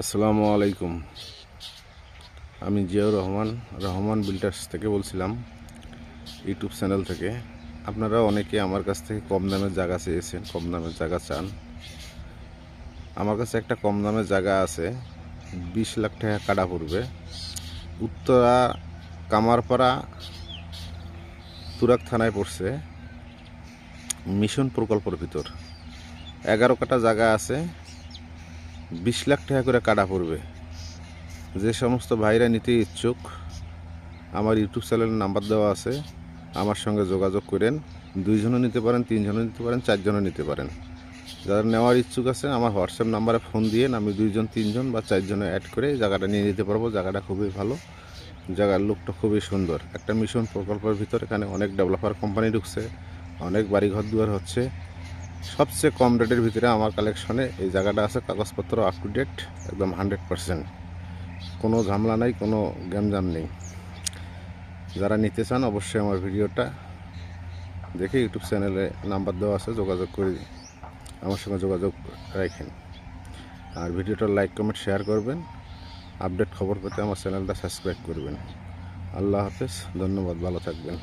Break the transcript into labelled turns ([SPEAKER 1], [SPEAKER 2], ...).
[SPEAKER 1] আসসালামু আলাইকুম। আমি জিয়াউর রহমান রহমান বিল্ডার্স থেকে বলছিলাম ইউটিউব চ্যানেল থেকে। আপনারা অনেকে আমার কাছ থেকে কম দামের জায়গা চেয়েছেন, কম দামের জায়গা চান। আমার কাছে একটা কম দামের জায়গা আছে, বিশ লাখ টাকা কাটা পড়বে। উত্তরা কামারপাড়া তুরাক থানায় পড়ছে, মিশন প্রকল্পের ভিতর। এগারো কাটা জায়গা আছে বিশ লাখ টাকা করে কাটা পড়বে। যে সমস্ত ভাইরা নিতে ইচ্ছুক, আমার ইউটিউব চ্যানেলের নাম্বার দেওয়া আছে, আমার সঙ্গে যোগাযোগ করেন। দুইজনও নিতে পারেন, তিনজনও নিতে পারেন, চারজনও নিতে পারেন। যারা নেওয়ার ইচ্ছুক আছে আমার হোয়াটসঅ্যাপ নাম্বারে ফোন দিয়ে আমি দুইজন, তিনজন বা চারজনে অ্যাড করে জায়গাটা নিয়ে নিতে পারব। জায়গাটা খুবই ভালো। জায়গার লুকটা খুবই সুন্দর। একটা মিশন প্রকল্পের ভিতর এখানে অনেক ডেভেলপার কোম্পানি ঢুকছে, অনেক বাড়িঘর দুয়ার হচ্ছে। সবচেয়ে কম রেটের ভিতরে আমার কালেকশনে এই জায়গাটা আছে, কাগজপত্র আপ টু ডেট একদম হান্ড্রেড পারসেন্ট কোনো ঝামেলা নাই, কোনো গ্যামজাম নেই। যারা নিতে চান অবশ্যই আমার ভিডিওটা দেখে ইউটিউব চ্যানেলে নাম্বার দেওয়া আছে, যোগাযোগ করে আমার সঙ্গে যোগাযোগ রাখেন। আর ভিডিওটা লাইক কমেন্ট শেয়ার করবেন। আপডেট খবর পেতে আমার চ্যানেলটা সাবস্ক্রাইব করবেন। আল্লাহ হাফেজ, ধন্যবাদ, ভালো থাকবেন।